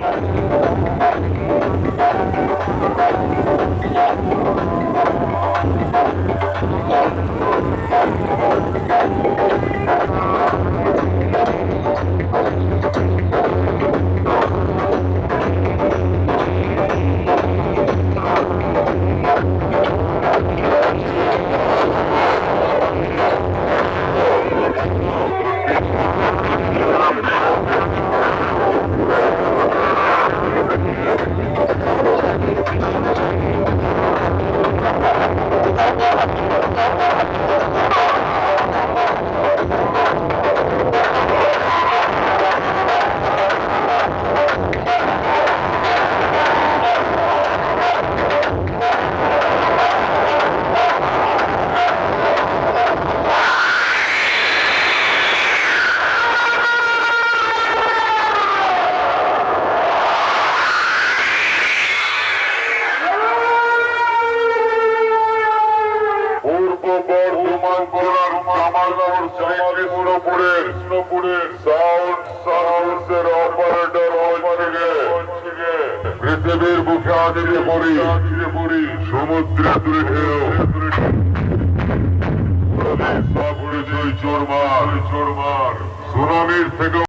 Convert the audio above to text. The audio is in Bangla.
Thank you. শ্রীকৃষ্ণপুরের কৃষ্ণপুরের সাউন্ড সার্ভিসের অপারেটর থেকে পৃথিবীর বুকে আদিতে পড়ি। আদিতে পড়ি। সমুদ্রে দূরে ঢেউ। চোরমার। চোরমার। সুনামির থেকে